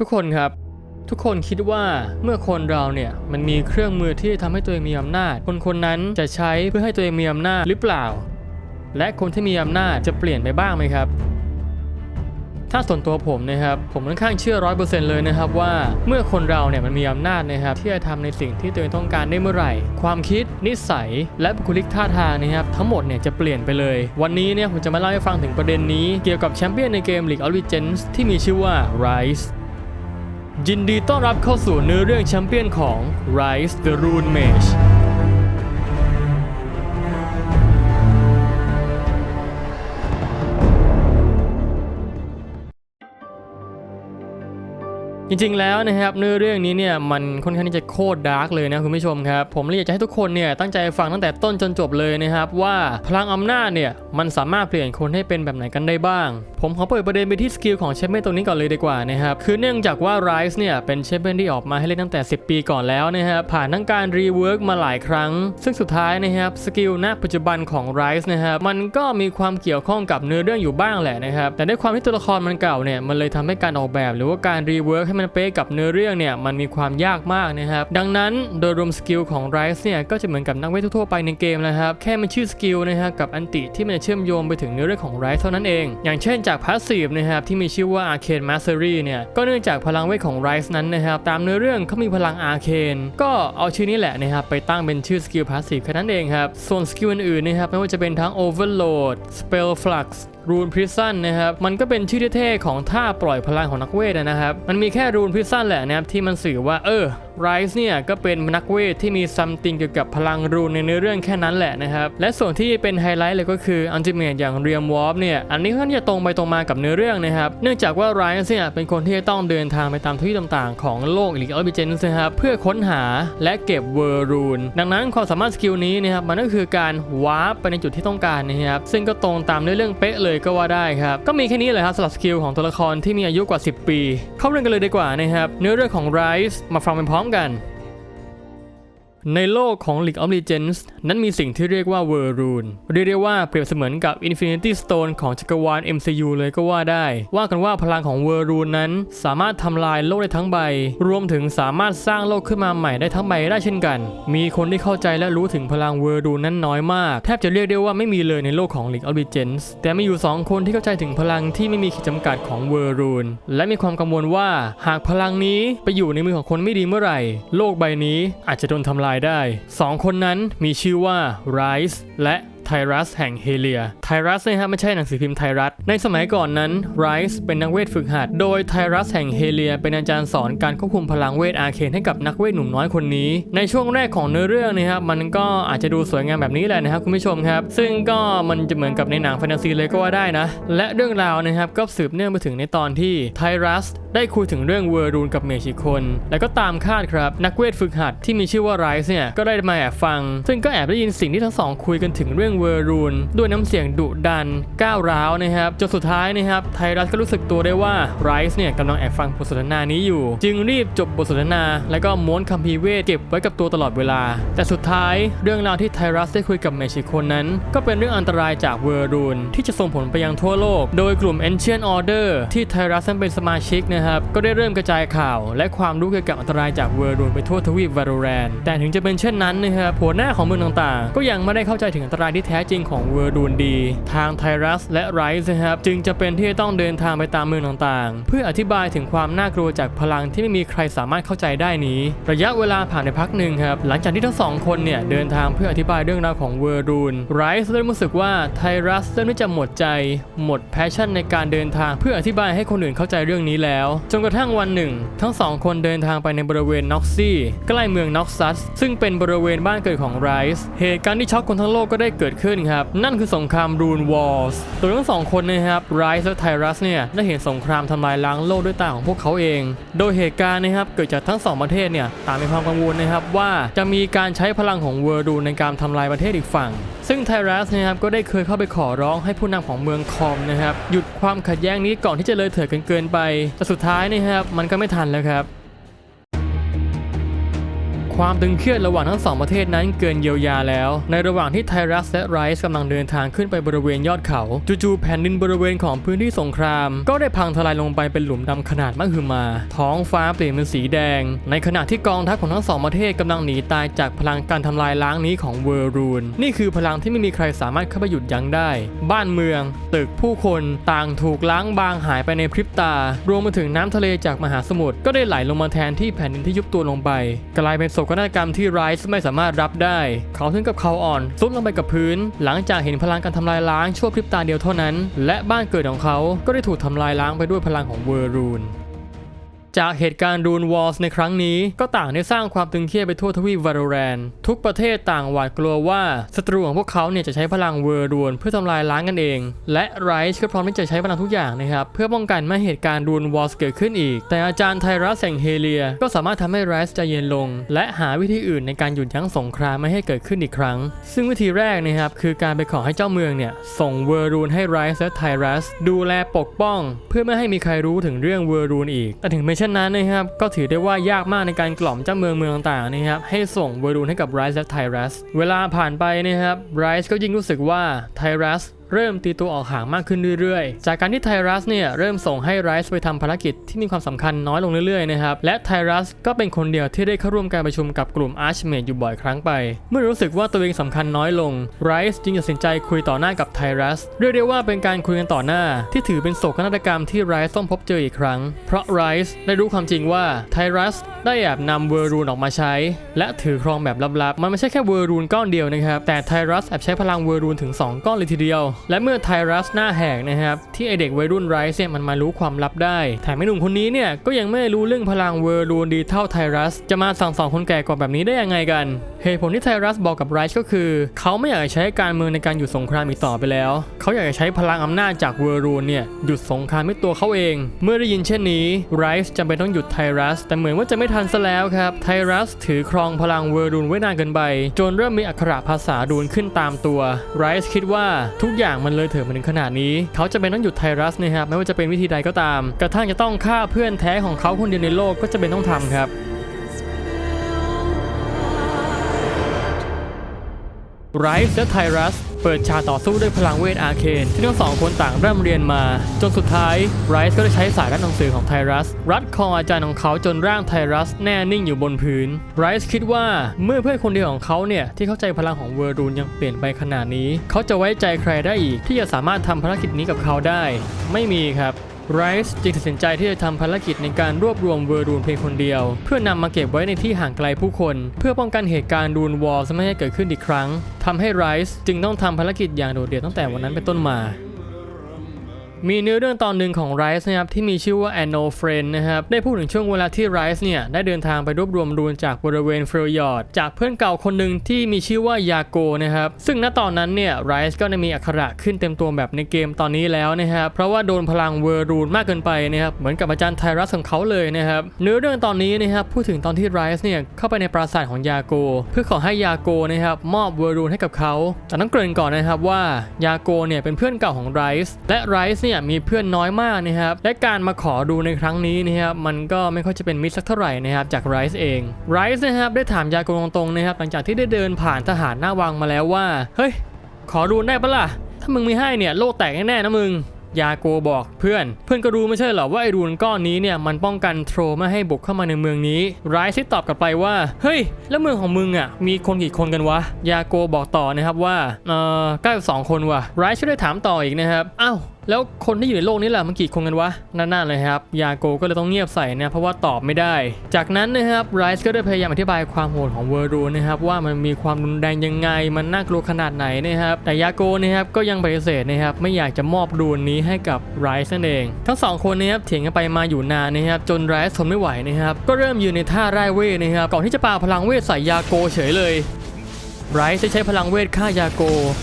ทุกคนครับ ทุกคนคิดว่าเมื่อคนเราเนี่ย มันมีเครื่องมือที่ทำให้ตัวเองมีอำนาจ คนคนนั้นจะใช้เพื่อให้ตัวเองมีอำนาจหรือเปล่า และคนที่มีอำนาจจะเปลี่ยนไปบ้างไหมครับ ถ้าส่วนตัวผมนะครับ ผมค่อนข้างเชื่อร้อยเปอร์เซ็นต์เลยนะครับว่า เมื่อคนเราเนี่ยมันมีอำนาจนะครับ ที่จะทำในสิ่งที่ตัวเองต้องการได้เมื่อไหร่ ความคิด นิสัย และบุคลิกท่าทางนะครับ ทั้งหมดเนี่ยจะเปลี่ยนไปเลย วันนี้เนี่ยผมจะมาเล่าให้ฟังถึงประเด็นนี้เกี่ยวกับแชมเปี้ยนในเกม League of Legends ที่มีชื่อว่า Rise ยินดีต้อนรับเข้าสู่เนื้อเรื่องแชมเปี้ยนของ Rise the Rune Mage จริงๆแล้วนะครับเนื้อเรื่องนี้เนี่ยมันค่อนข้างที่จะโคตรดาร์กเลยนะคุณผู้ชมครับผมเลยอยากจะให้ทุกคนเนี่ยตั้งใจฟังตั้งแต่ต้นจนจบเลยนะครับว่าพลังอำนาจเนี่ยมันสามารถเปลี่ยนคนให้เป็นแบบไหนกันได้บ้าง ผมขอเปิดประเด็นไปที่สกิลของแชมเปี้ยนตัวนี้ก่อนเลยดีกว่านะครับคือเนื่องจากว่า Rise เนี่ยเป็นแชมเปี้ยนที่ออกมาให้เล่นตั้งแต่ 10 ปีก่อนแล้วนะครับผ่านทั้งการรีเวิร์กมาหลายครั้ง ซึ่งสุดท้ายนะครับสกิลณปัจจุบันของ Rise นะครับมันก็มีความเกี่ยวข้องกับเนื้อเรื่องอยู่บ้างแหละนะครับแต่ด้วยความที่ตัวละครมันเก่าเนี่ยมันเลยทำให้การออกแบบหรือว่าการรีเวิร์กให้มันเป๊ะกับเนื้อเรื่องเนี่ยมันมีความยากมากนะครับดังนั้นโดยรวมสกิลของ Rise เนี่ยก็จะเหมือนกับนักเวททั่วไปในเกมนะครับแค่มันชื่อสกิลนะครับกับอันติที่มันจะเชื่อมโยงไปถึงเนื้อเรื่องของ Rise เท่านั้นเอง อย่างเช่นจากพาสซีฟนะครับที่มีชื่อว่า Arcane Mastery เนี่ยก็เนื่องจากพลังเวทของ Rise นั้นนะครับตามเนื้อเรื่องเขามีพลัง Arcane ก็เอาชื่อนี้แหละนะครับไปตั้งเป็นชื่อสกิลพาสซีฟแค่นั้นเองครับส่วนสกิลอื่นๆนะครับไม่ว่าจะเป็นทั้ง Overload Spell Flux รูนพริซันนะครับมันก็เป็นชื่อเท่ๆของท่าปล่อยพลังของนักเวทนะครับมันมีแค่รูนพริซันแหละนะครับที่มันสื่อว่าเออไรส์เนี่ยก็เป็นนักเวทที่มีซัมติงเกี่ยวกับพลังรูนในเนื้อเรื่องแค่นั้นแหละนะครับ และส่วนที่เป็นไฮไลท์เลยก็คืออันติเมตอย่างเรียมวอฟเนี่ย อันนี้ค่อนจะตรงไปตรงมากับเนื้อเรื่องนะครับ เนื่องจากว่าไรส์เนี่ยเป็นคนที่จะต้องเดินทางไปตามทวีปต่างๆ ของโลกหรือออบิเจนส์นะครับเพื่อค้นหาและเก็บเวอร์รูนดังนั้นความสามารถสกิลนี้นะครับมันก็คือการวาร์ปไปในจุดที่ต้องการนะครับซึ่งก็ตรงตามเนื้อเรื่องเป๊ะเลยก็ว่าได้ครับก็มีแค่นี้เลยครับสำหรับสกิลของตัวละครที่มีอายุกว่า 10 ปี เข้าเรื่องกันเลยดีกว่านะครับเนื้อเรื่องของ Rise มาฟังไปพร้อมกัน ในโลกของ League of Legends นั้นมีสิ่งที่เรียกว่า World Rune เรียกได้ว่าเปรียบเสมือนกับ Infinity Stone ของจักรวาล MCU เลยก็ว่าได้ ว่ากันว่าพลังของ World Rune นั้นสามารถทำลายโลกได้ทั้งใบ รวมถึงสามารถสร้างโลกขึ้นมาใหม่ได้ทั้งใบได้เช่นกัน มีคนที่เข้าใจและรู้ถึงพลัง World Rune นั้นน้อยมาก แทบจะเรียกได้ว่าไม่มีเลยในโลกของ League of Legends แต่มีอยู่ 2 คนที่เข้าใจถึงพลังที่ไม่มีขีดจำกัดของ World Rune และมีความกังวลว่าหากพลังนี้ไปอยู่ในมือของคนไม่ดีเมื่อไหร่ โลกใบนี้อาจจะโดนทำลายได้สองคนนั้นมีชื่อว่า Rise และไทรัสแห่งเฮเลีย ไทรัสเนะครับไม่ใช่หนังสือพิมพ์ไทรัส ในสมัยก่อนนั้นไรส์เป็นนักเวทฝึกหัด โดยไทรัสแห่งเฮเลีย เป็นอาจารย์สอนการควบคุมพลังเวทอาเคนให้กับนักเวทหนุ่มน้อยคนนี้ ในช่วงแรกของเนื้อเรื่องนะครับมันก็อาจจะดูสวยงามแบบนี้แหละนะครับคุณผู้ชมครับ ซึ่งก็มันจะเหมือนกับในหนังแฟนตาซีเลยก็ว่าได้นะ และเรื่องราวนะครับก็สืบเนื่องไปถึงในตอนที่ไทรัส ได้คุยถึงเรื่องเวอร์รูนกับเมชิคน และก็ตามคาดครับ นักเวทฝึกหัดที่มีชื่อว่าไรส์เนี่ย ก็ได้มาแอบฟัง ซึ่งก็แอบได้ยินสิ่งที่ทั้งสองคุยกันถึงเรื่องเวอร์รูน ด้วยน้ำเสียงดุดัน ก้าวร้าวนะครับ จนสุดท้ายนะครับ ไทรัสก็รู้สึกตัวได้ว่าไรส์เนี่ยกำลังแอบฟังบทสนทนานี้อยู่ จึงรีบจบบทสนทนา แล้วก็ม้วนคัมภีร์เวทเก็บไว้กับตัวตลอดเวลา แต่สุดท้ายเรื่องราวที่ไทรัสได้คุยกับเมชิคนนั้น ก็เป็นเรื่องอันตรายจากเวอร์รูนที่จะส่งผลไปยังทั่วโลก โดยกลุ่ม Ancient Order ที่ไทรัสเป็นสมาชิกนะครับ ก็ได้เริ่มกระจายข่าว และความรู้เกี่ยวกับอันตรายจากเวอร์รูนไปทั่วทวีปวาโรแรน แต่ถึงจะเป็นเช่นนั้นนะครับหัวหน้าของเมืองต่างๆ ก็ยังไม่ได้เข้าใจถึงอันตรายที่แท้จริงของเวอร์รูนดี ทางไทรัสและไรส์นะครับจึงจะเป็นที่จะต้องเดินทางไปตามเมืองต่างๆ เพื่ออธิบายถึงความน่ากลัวจากพลังที่ไม่มีใครสามารถเข้าใจได้นี้ ระยะเวลาผ่านไปพักหนึ่งครับหลังจากที่ทั้งสองคนเนี่ยเดินทางเพื่ออธิบายเรื่องราวของเวอร์รูนไรส์เริ่มรู้สึกว่าไทรัสเริ่มที่จะหมดใจ หมดแพชชั่นในการเดินทางเพื่ออธิบายให้คนอื่นเข้าใจเรื่องนี้แล้วจนกระทั่งวันหนึ่ง ทั้งสองคนเดินทางไปในบริเวณน็อกซี่ใกล้เมืองน็อกซัสซึ่งเป็นบริเวณบ้านเกิดของไรส์เหตุการณ์ที่ช็อกคนทั้งโลกก็ได้เกิดขึ้นครับ นั่นคือสงครามรูนวอลส์โดยทั้งสองคนนะครับไรส์และไทรัสเนี่ยได้เห็นสงครามทำลายล้างโลกด้วยตาของพวกเขาเอง โดยเหตุการณ์นะครับเกิดจากทั้งสองประเทศเนี่ยต่างมีความกังวลนะครับว่าจะมีการใช้พลังของเวอร์ดูในการทำลายประเทศอีกฝั่ง ซึ่งไทรัสนะครับก็ได้เคยเข้าไปขอร้องให้ผู้นำของเมืองคอมนะครับหยุดความขัดแย้งนี้ก่อนที่จะเลยเถิดกันเกินไป แต่สุดท้ายนะครับมันก็ไม่ทันแล้วครับ ความตึงเครียดระหว่างทั้งสองประเทศนั้นเกินเยียวยาแล้ว ในระหว่างที่ไทรัสและไรซ์กำลังเดินทางขึ้นไปบริเวณยอดเขา จู่ๆแผ่นดินบริเวณของพื้นที่สงคราม ก็ได้พังทลายลงไปเป็นหลุมดำขนาดมหึมา ท้องฟ้าเปลี่ยนเป็นสีแดง ในขณะที่กองทัพของทั้งสองประเทศกำลังหนีตายจากพลังการทำลายล้างนี้ของเวอร์รูน นี่คือพลังที่ไม่มีใครสามารถเข้าไปหยุดยั้งได้ บ้านเมือง ตึกผู้คนต่างถูกล้างบางหายไปในพริบตา รวมไปถึงน้ำทะเลจากมหาสมุทรก็ได้ไหลลงมาแทนที่แผ่นดินที่ยุบตัวลงไป กลายเป็นศกนาฏกรรมที่ไรซ์ไม่สามารถรับได้ เขาถึงกับเขาอ่อนซุดลงไปกับพื้น หลังจากเห็นพลังการทำลายล้างชั่วพริบตาเดียวเท่านั้น และบ้านเกิดของเขาก็ได้ถูกทำลายล้างไปด้วยพลังของเวอร์รูน จากเหตุการณ์รูนวอลส์ในครั้งนี้ ก็ต่างได้สร้างความตึงเครียดไปทั่วทวีปวาโรแรนทุกประเทศต่างหวาดกลัวว่าศัตรูของพวกเขาเนี่ยจะใช้พลังเวอร์รูนเพื่อทำลายล้างกันเอง และไรซ์ก็พร้อมที่จะใช้พลังทุกอย่างนะครับเพื่อป้องกันไม่ให้เหตุการณ์รูนวอลส์เกิดขึ้นอีก แต่อาจารย์ไทรัสแสงเฮเลีย ก็สามารถทำให้ไรซ์ใจเย็นลง และหาวิธีอื่นในการหยุดยั้งสงครามไม่ให้เกิดขึ้นอีกครั้ง ซึ่งวิธีแรกนะครับคือการไปขอให้เจ้าเมืองเนี่ยส่งเวอร์รูนให้ไรซ์และไทรัสดูแลปกป้อง เพื่อไม่ให้มีใครรู้ถึงเรื่องเวอร์รูนอีกแต่ถึงไม่เช่ช่นนั้นนะครับก็ถือได้ว่ายากมากในการกล่อมเจ้าเมืองเมืองต่างๆนะครับให้ส่งเวร์รูนให้กับไรซ์และไทรัสเวลาผ่านไปนะครับไรซ์ก็ยิ่งรู้สึกว่าไทรัส เริ่มตีตัวออกห่างมากขึ้นเรื่อยๆ จากการที่ไทรัสเนี่ยเริ่มส่งให้ไรซ์ไปทำภารกิจที่มีความสำคัญน้อยลงเรื่อยๆนะครับและไทรัสก็เป็นคนเดียวที่ได้เข้าร่วมการประชุมกับกลุ่มอาร์ชเมดอยู่บ่อยครั้งไป เมื่อรู้สึกว่าตัวเองสำคัญน้อยลงไรซ์จึงตัดสินใจคุยต่อหน้ากับไทรัสเรียกได้ว่าเป็นการคุยกันต่อหน้า ที่ถือเป็นโศกนาฏกรรมที่ไรซ์ต้องพบเจออีกครั้ง เพราะไรซ์ได้รู้ความจริงว่าไทรัสได้แอบนำเวอร์รูนออกมาใช้ และถือครองแบบลับๆ มันไม่ใช่แค่เวอร์รูนก้อนเดียวนะครับ แต่ไทรัสแอบใช้พลังเวอร์รูนถึง 2 ก้อนเลยทีเดียวและเมื่อไทรัสหน้าแหกนะครับที่ไอเด็กวัยรุ่นไรซ์เนี่ยมันมารู้ความลับได้แถมไอหนุ่มคนนี้เนี่ยก็ยังไม่รู้เรื่องพลังเวอร์รูนดีเท่าไทรัส จะมาสั่งสอนคนแก่กว่าแบบนี้ได้ยังไงกัน เหตุผลที่ไทรัสบอกกับไรซ์ก็คือ เขาไม่อยากใช้การเมืองในการหยุดสงครามอีกต่อไปแล้ว เขาอยากจะใช้พลังอำนาจจากเวอร์รูนเนี่ยหยุดสงครามด้วยตัวเขาเอง เมื่อได้ยินเช่นนี้ไรซ์จำเป็นต้องหยุดไทรัส แต่เหมือนว่าจะไม่ทันซะแล้วครับไทรัสถือครองพลังเวอร์รูนไว้นานเกินไปจนเริ่มมีอักขระภาษาดูนขึ้นตามตัวไรซ์คิดว่าทุกอย่างมันเลยเถิดมาถึงขนาดนี้ เขาจะเป็นต้องหยุดไทรัสนะครับไม่ว่าจะเป็นวิธีใดก็ตาม กระทั่งจะต้องฆ่าเพื่อนแท้ของเขาคนเดียวในโลกก็จะเป็นต้องทำครับ ไรซ์และไทรัสเปิดฉากต่อสู้ด้วยพลังเวทอาร์เคนที่ทั้งสองคนต่างเริ่มเรียนมา จนสุดท้ายไรซ์ก็ได้ใช้สายรัดหนังสือของไทรัส รัดคออาจารย์ของเขาจนร่างไทรัสแน่นิ่งอยู่บนพื้นไรซ์คิดว่าเมื่อเพื่อนคนเดียวของเขาเนี่ย ที่เข้าใจพลังของเวอร์รูนยังเปลี่ยนไปขนาดนี้ เขาจะไว้ใจใครได้อีก ที่จะสามารถทำภารกิจนี้กับเขาได้ ไม่มีครับ ไรซ์จึงตัดสินใจที่จะทำภารกิจในการรวบรวมเวอร์รูนเพียงคนเดียว เพื่อนำมาเก็บไว้ในที่ห่างไกลผู้คน เพื่อป้องกันเหตุการณ์รูนวอลไม่ให้เกิดขึ้นอีกครั้งทำให้ไรซ์จึงต้องทำภารกิจอย่างโดดเดี่ยวตั้งแต่วันนั้นเป็นต้นมา มีเนื้อเรื่องตอนหนึ่งของไรซ์นะครับที่มีชื่อว่า Anno Friend นะครับได้พูดถึงช่วงเวลาที่ไรซ์เนี่ยได้เดินทางไปรวบรวมรูนจากบริเวณเฟรยอร์ดจากเพื่อนเก่าคนหนึ่งที่มีชื่อว่ายาโกนะครับซึ่งณตอนนั้นเนี่ยไรซ์ก็ได้มีอักขระขึ้นเต็มตัวแบบในเกมตอนนี้แล้วนะครับเพราะว่าโดนพลังเวอร์รูนมากเกินไปนะครับเหมือนกับอาจารย์ไทรัสของเขาเลยนะครับเนื้อเรื่องตอนนี้นะครับพูดถึงตอนที่ไรซ์เนี่ยเข้าไปในปราสาทของยาโก เพื่อขอให้ยาโกนะครับมอบเวอร์รูนให้กับเขาแต่ต้องเกริ่นก่อนนะครับว่ายาโกเนี่ยเป็นเพื่อนเก่าของไรซ์และไรซ์เนี่ยมีเพื่อนน้อยมากนะครับและการมาขอดูในครั้งนี้นะครับมันก็ไม่ค่อยจะเป็นมิตรสักเท่าไหร่นะครับจากไรซ์เองไรซ์นะครับได้ถามยาโกตรงๆนะครับหลังจากที่ได้เดินผ่านทหารหน้าวังมาแล้วว่าเฮ้ยขอดูได้ปะล่ะถ้ามึงไม่ให้เนี่ยโลกแตกแน่ๆนะมึงยาโกบอกเพื่อน เพื่อนก็รู้ไม่ใช่เหรอว่าไอรูนก้อนนี้เนี่ยมันป้องกันโทรไม่ให้บุกเข้ามาในเมืองนี้ไรซ์ที่ตอบกลับไปว่า เฮ้ย แล้วเมืองของมึงอะมีคนกี่คนกันวะ ยาโกบอกต่อนะครับว่า เอ่อเก้าสองคนว่ะไรซ์ก็ได้ถามต่ออีกนะครับ อ้าว แล้วคนที่อยู่ในโลกนี้แหละมันกี่คนกันวะนั่นๆเลยครับยาโกก็เลยต้องเงียบใส่นะเพราะว่าตอบไม่ได้ จากนั้นนะครับไรซ์ก็ได้พยายามอธิบายความโหดของเวอร์รูนนะครับว่ามันมีความรุนแรงยังไงมันน่ากลัวขนาดไหนนะครับแต่ยาโกนะครับก็ยังปฏิเสธนะครับไม่อยากจะมอบรูนนี้ให้กับไรซ์นั่นเอง ทั้งสองคนนะครับเถียงกันไปมาอยู่นานนะครับจนไรซ์ทนไม่ไหวนะครับก็เริ่มยืนในท่าไร้เวทนะครับก่อนที่จะปาพลังเวทใส่ยาโกเฉยเลย ไรซ์ใช้พลังเวทฆ่ายาโก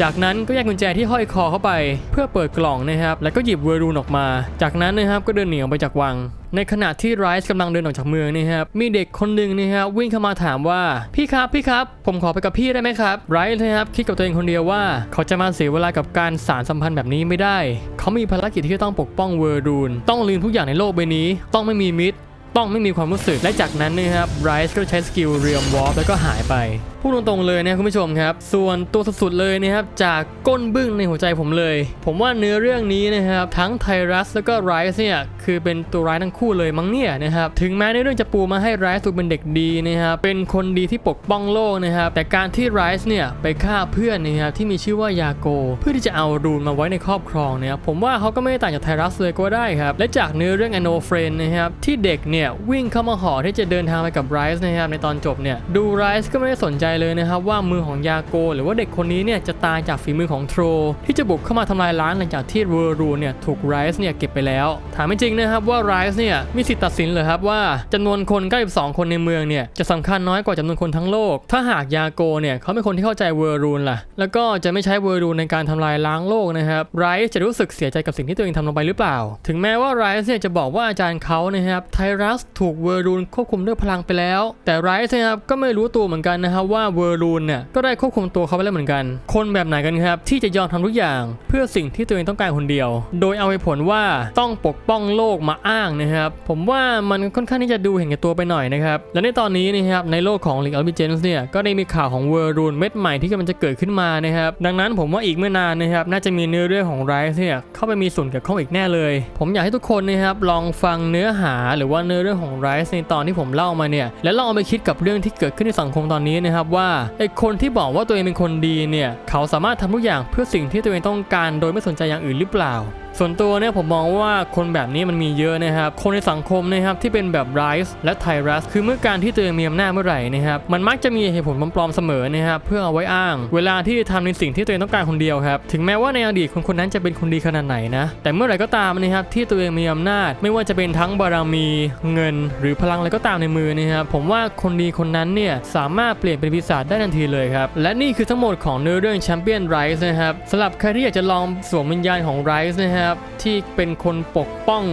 จากนั้นก็แยกกุญแจที่ห้อยคอเข้าไป เพื่อเปิดกล่องนะครับ แล้วก็หยิบเวอร์รูนออกมา จากนั้นนะครับก็เดินหนีออกไปจากวังในขณะที่ไรซ์กำลังเดินออกจากเมืองนะครับ มีเด็กคนหนึ่งนะครับวิ่งเข้ามาถามว่าพี่ครับพี่ครับ ผมขอไปกับพี่ได้ไหมครับไรซ์นะครับคิดกับตัวเองคนเดียวว่า เขาจะมาเสียเวลากับการสารสัมพันธ์แบบนี้ไม่ได้ เขามีภารกิจที่ต้องปกป้องเวอร์รูน ต้องลืมทุกอย่างในโลกใบนี้ ต้องไม่มีมิตร ต้องไม่มีความรู้สึก และจากนั้นนะครับไรซ์ก็ใช้สกิลเรียมวอล์แล้วก็หายไป พูดตรงๆเลยนะคุณผู้ชมครับ ส่วนตัวสุดๆเลยนะครับจากก้นบึ้งในหัวใจผมเลย ผมว่าเนื้อเรื่องนี้นะครับทั้งไทรัสแล้วก็ไรซ์เนี่ยคือเป็นตัวร้ายทั้งคู่เลยมั้งเนี่ยนะครับถึงแม้ในเรื่องจะปูมาให้ไรซ์ถูกเป็นเด็กดีนะครับเป็นคนดีที่ปกป้องโลกนะครับแต่การที่ไรซ์เนี่ยไปฆ่าเพื่อนนะครับที่มีชื่อว่ายาโก เพื่อที่จะเอารูนมาไว้ในครอบครองเนี่ยผมว่าเขาก็ไม่ต่างจากไทรัสเลยก็ได้ครับและจากเนื้อเรื่อง a n o f r i e n d นะครับที่เด็กเนี่ยวิ่งเข้ามาหอที่จะเดินทางไปกับไรซ์นะครับในตอนจบเนี่ยดูไรซ์ก็ไม่ได้สนใจเลยนะครับว่ามือของยาโก หรือว่าเด็กคนนี้เนี่ยจะตายจากฝีมือของโทร ที่จะบุกเข้ามาทำลายล้างหลังจากที่เวอร์รูเนี่ยถูกไรซ์เนี่ยเก็บไปแล้ว ถามจริงนะครับว่าไรซ์เนี่ยมีสิทธิ์ตัดสินเหรอครับว่าจำนวนคน 92 คนในเมืองเนี่ยจะสำคัญน้อยกว่าจำนวนคนทั้งโลก ถ้าหากยาโกเนี่ยเขาเป็นคนที่เข้าใจเวอร์รูนล่ะ แล้วก็จะไม่ใช้เวอร์รูนในการทำลายล้างโลกนะครับไรซ์จะรู้สึกเสียใจกับสิ่งที่ตัวเองทำลงไปหรือเปล่า ถึงแม้ว่าไรซ์เนี่ยจะบอกว่าอาจารย์เขานะครับไทรัสถูกเวอร์รูนควบคุมด้วยพลังไปแล้ว แต่ไรซ์นะครับก็ไม่รู้ตัวเหมือนกันนะครับว่าเวอร์รูนเนี่ยก็ได้ควบคุมตัวเขาไปแล้วเหมือนกัน คนแบบไหนกันครับ ที่จะยอมทำทุกอย่าง เพื่อสิ่งที่ตัวเองต้องการคนเดียว โดยเอาเหตุผลว่าต้องปกป้องโลกมาอ้างนะครับผมว่ามันค่อนข้างที่จะดูเห็นแก่ตัวไปหน่อยนะครับและในตอนนี้นะครับในโลกของ League of Legends เนี่ยก็ได้มีข่าวของเวอร์รูนเม็ดใหม่ที่กำลังจะเกิดขึ้นมานะครับดังนั้นผมว่าอีกไม่นานนะครับน่าจะมีเนื้อเรื่องของไรซ์เนี่ยเข้าไปมีส่วนเกี่ยวข้องอีกแน่เลย ผมอยากให้ทุกคนนะครับลองฟังเนื้อหาหรือว่าเนื้อเรื่องของไรซ์ในตอนที่ผมเล่ามาเนี่ยแล้วลองเอาไปคิดกับเรื่องที่เกิดขึ้นในสังคมตอนนี้นะครับว่าไอ้คนที่บอกว่าตัวเองเป็นคนดีเนี่ย เขาสามารถทำทุกอย่างเพื่อสิ่งที่ตัวเองต้องการ โดยไม่สนใจอย่างอื่นหรือเปล่า ส่วนตัวเนี่ยผมมองว่าคนแบบนี้มันมีเยอะนะครับ คนในสังคมนะครับที่เป็นแบบไรซ์และไทรัส คือเมื่อการที่ตัวเองมีอำนาจเมื่อไหร่นะครับ มันมักจะมีเหตุผลปลอมๆเสมอนะครับ เพื่อเอาไว้อ้าง เวลาที่ทำในสิ่งที่ตัวเองต้องการคนเดียวครับ ถึงแม้ว่าในอดีตคนคนนั้นจะเป็นคนดีขนาดไหนนะ แต่เมื่อไหร่ก็ตามนะครับที่ตัวเองมีอำนาจ ไม่ว่าจะเป็นทั้งบารมี เงิน หรือพลังอะไรก็ตามในมือนะครับ ผมว่าคนดีคนนั้นเนี่ยสามารถเปลี่ยนเป็นปีศาจได้ทันทีเลยครับ และนี่คือทั้งหมดของเนื้อเรื่องแชมเปี้ยนไรซ์นะครับสำหรับใครที่อยากจะลองสวมวิญญาณของไรซ์นะครับที่เป็นคนปกป้อง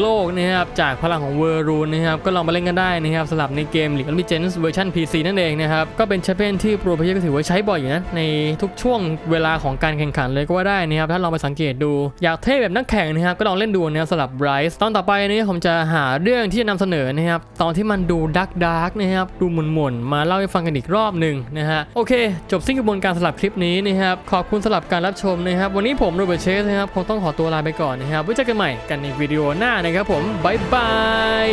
โลกนะครับจากพลังของเวอร์รูนนะครับก็ลองมาเล่นกันได้นะครับสำหรับในเกม League of Legends เวอร์ชัน PC นั่นเองนะครับก็เป็นแชมเปี้ยนที่โปรเพเยอร์ก็ถือว่าใช้บ่อยอยู่นะในทุกช่วงเวลาของการแข่งขันเลยก็ว่าได้นะครับถ้าลองไปสังเกตดู อยากเท่แบบนักแข่งนะครับก็ลองเล่นดูนะครับสำหรับไรซ์ตอนต่อไปนี้ผมจะหาเรื่องที่จะนำเสนอนะครับตอนที่มันดูดักดักนะครับดูหมุนๆมาเล่าให้ฟังกันอีกรอบหนึ่งนะฮะโอเค จบสิ้นกระบวนการสำหรับคลิปนี้นะครับขอบคุณสำหรับการรับชมนะครับวันนี้ผมโรเบิร์ตเชสนะครับคงต้องขอตัวลาไปก่อนนะครับไว้เจอกันใหม่กันในวิดีโอหน้านะครับผมบ๊ายบาย